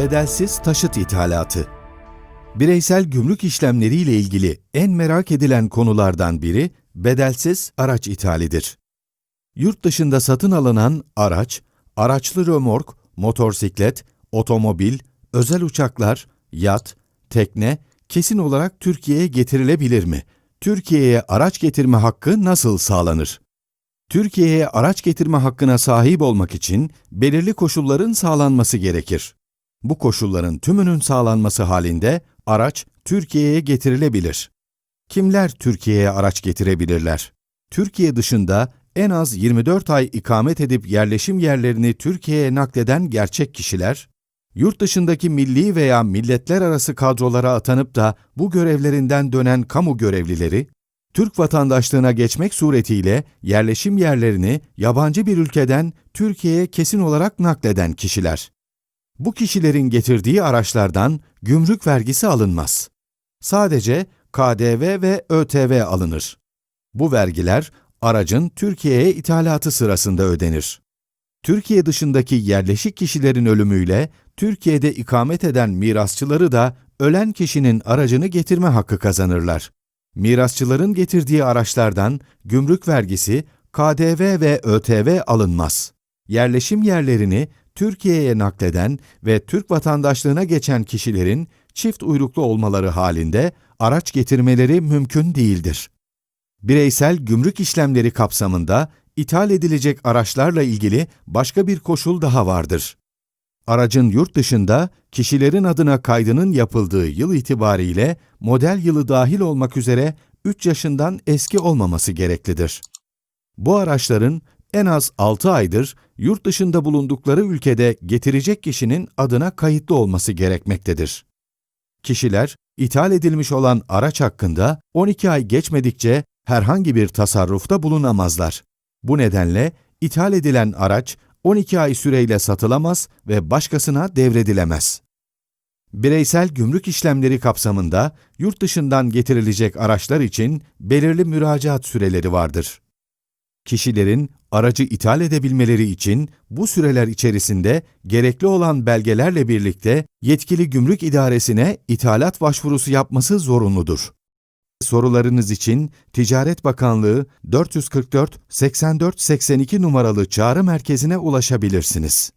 Bedelsiz taşıt ithalatı. Bireysel gümrük işlemleriyle ilgili en merak edilen konulardan biri bedelsiz araç ithalidir. Yurt dışında satın alınan araç, araçlı römork, motorsiklet, otomobil, özel uçaklar, yat, tekne kesin olarak Türkiye'ye getirilebilir mi? Türkiye'ye araç getirme hakkı nasıl sağlanır? Türkiye'ye araç getirme hakkına sahip olmak için belirli koşulların sağlanması gerekir. Bu koşulların tümünün sağlanması halinde araç Türkiye'ye getirilebilir. Kimler Türkiye'ye araç getirebilirler? Türkiye dışında en az 24 ay ikamet edip yerleşim yerlerini Türkiye'ye nakleden gerçek kişiler, yurt dışındaki milli veya milletler arası kadrolara atanıp da bu görevlerinden dönen kamu görevlileri, Türk vatandaşlığına geçmek suretiyle yerleşim yerlerini yabancı bir ülkeden Türkiye'ye kesin olarak nakleden kişiler. Bu kişilerin getirdiği araçlardan gümrük vergisi alınmaz. Sadece KDV ve ÖTV alınır. Bu vergiler aracın Türkiye'ye ithalatı sırasında ödenir. Türkiye dışındaki yerleşik kişilerin ölümüyle Türkiye'de ikamet eden mirasçıları da ölen kişinin aracını getirme hakkı kazanırlar. Mirasçıların getirdiği araçlardan gümrük vergisi, KDV ve ÖTV alınmaz. Yerleşim yerlerini Türkiye'ye nakleden ve Türk vatandaşlığına geçen kişilerin çift uyruklu olmaları halinde araç getirmeleri mümkün değildir. Bireysel gümrük işlemleri kapsamında ithal edilecek araçlarla ilgili başka bir koşul daha vardır. Aracın yurt dışında kişilerin adına kaydının yapıldığı yıl itibariyle model yılı dahil olmak üzere 3 yaşından eski olmaması gereklidir. Bu araçların en az 6 aydır yurt dışında bulundukları ülkede getirecek kişinin adına kayıtlı olması gerekmektedir. Kişiler, ithal edilmiş olan araç hakkında 12 ay geçmedikçe herhangi bir tasarrufta bulunamazlar. Bu nedenle ithal edilen araç 12 ay süreyle satılamaz ve başkasına devredilemez. Bireysel gümrük işlemleri kapsamında yurt dışından getirilecek araçlar için belirli müracaat süreleri vardır. Kişilerin aracı ithal edebilmeleri için bu süreler içerisinde gerekli olan belgelerle birlikte yetkili gümrük idaresine ithalat başvurusu yapması zorunludur. Sorularınız için Ticaret Bakanlığı 444 84 82 numaralı çağrı merkezine ulaşabilirsiniz.